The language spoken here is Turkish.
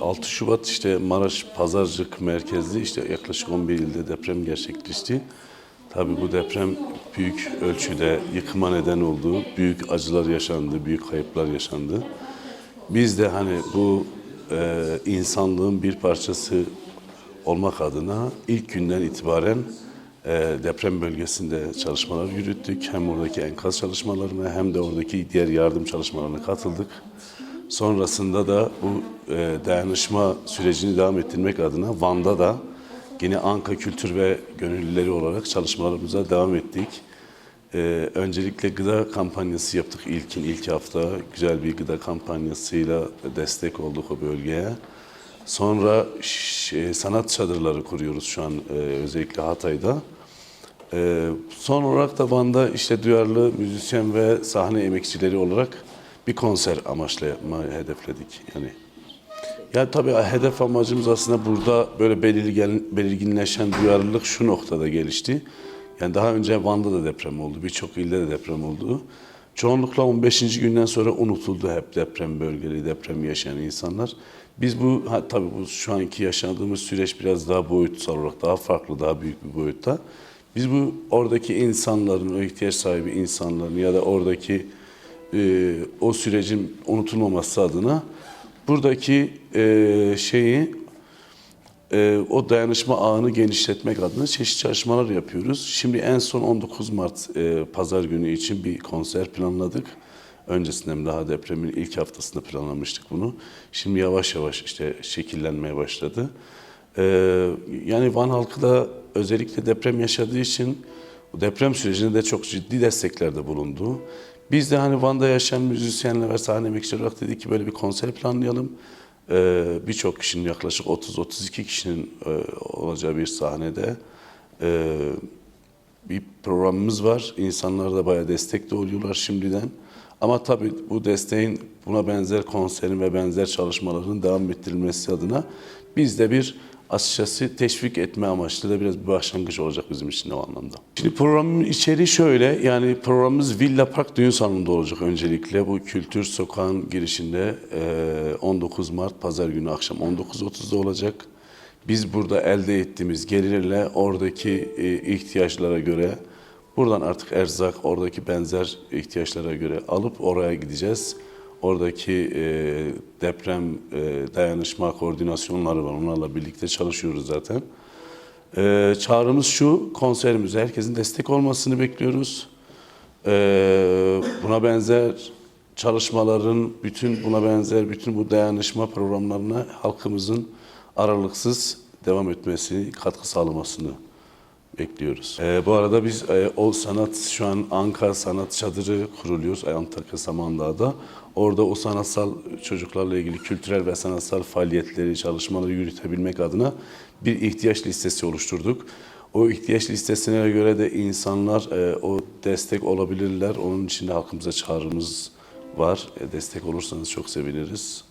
6 Şubat işte Maraş Pazarcık merkezli işte yaklaşık 11 ilde deprem gerçekleşti. Tabii bu deprem büyük ölçüde yıkıma neden oldu. Büyük acılar yaşandı, büyük kayıplar yaşandı. Biz de hani bu e, insanlığın bir parçası olmak adına ilk günden itibaren e, deprem bölgesinde çalışmalar yürüttük. Hem oradaki enkaz çalışmalarına hem de oradaki diğer yardım çalışmalarına katıldık. Sonrasında da bu e, dayanışma sürecini devam ettirmek adına Van'da da yine Anka Kültür ve Gönüllüleri olarak çalışmalarımıza devam ettik. Ee, öncelikle gıda kampanyası yaptık ilkin ilk hafta. Güzel bir gıda kampanyasıyla destek olduk o bölgeye. Sonra ş- sanat çadırları kuruyoruz şu an e, özellikle Hatay'da. Ee, son olarak da Van'da işte duyarlı müzisyen ve sahne emekçileri olarak bir konser amaçlamayı hedefledik. Yani ya tabii hedef amacımız aslında burada böyle belirgen, belirginleşen duyarlılık şu noktada gelişti. Yani daha önce Van'da da deprem oldu, birçok ilde de deprem oldu. Çoğunlukla 15. günden sonra unutuldu hep deprem bölgeli, deprem yaşayan insanlar. Biz bu, ha, tabii bu şu anki yaşadığımız süreç biraz daha boyutsal olarak daha farklı, daha büyük bir boyutta. Biz bu oradaki insanların, o ihtiyaç sahibi insanların ya da oradaki e, o sürecin unutulmaması adına buradaki e, şeyi e, o dayanışma ağını genişletmek adına çeşitli çalışmalar yapıyoruz. Şimdi en son 19 Mart e, Pazar günü için bir konser planladık. Öncesinden daha depremin ilk haftasında planlamıştık bunu. Şimdi yavaş yavaş işte şekillenmeye başladı. E, yani Van halkı da özellikle deprem yaşadığı için deprem sürecinde de çok ciddi desteklerde bulundu. Biz de hani Van'da yaşayan müzisyenler ve sahne emekçileri olarak dedik ki böyle bir konser planlayalım. Ee, Birçok kişinin yaklaşık 30-32 kişinin e, olacağı bir sahnede e, bir programımız var. İnsanlar da bayağı destek de oluyorlar şimdiden. Ama tabii bu desteğin buna benzer konserin ve benzer çalışmaların devam ettirilmesi adına biz de bir açıkçası teşvik etme amaçlı da biraz bir başlangıç olacak bizim için o anlamda. Şimdi programın içeriği şöyle yani programımız Villa Park Düğün Salonu'nda olacak öncelikle. Bu Kültür Sokağı'nın girişinde e, 19 Mart Pazar günü akşam 19.30'da olacak. Biz burada elde ettiğimiz gelirle oradaki ihtiyaçlara göre buradan artık erzak, oradaki benzer ihtiyaçlara göre alıp oraya gideceğiz. Oradaki e, deprem e, dayanışma koordinasyonları var. Onlarla birlikte çalışıyoruz zaten. E, çağrımız şu, konserimize herkesin destek olmasını bekliyoruz. E, buna benzer çalışmaların, bütün buna benzer bütün bu dayanışma programlarına halkımızın aralıksız devam etmesi, katkı sağlamasını bekliyoruz. Ee, bu arada biz e, o sanat şu an Anka Sanat Çadırı kuruluyoruz Antakya Samandağ'da. Orada o sanatsal çocuklarla ilgili kültürel ve sanatsal faaliyetleri, çalışmaları yürütebilmek adına bir ihtiyaç listesi oluşturduk. O ihtiyaç listesine göre de insanlar e, o destek olabilirler. Onun için de halkımıza çağrımız var. E, destek olursanız çok seviniriz.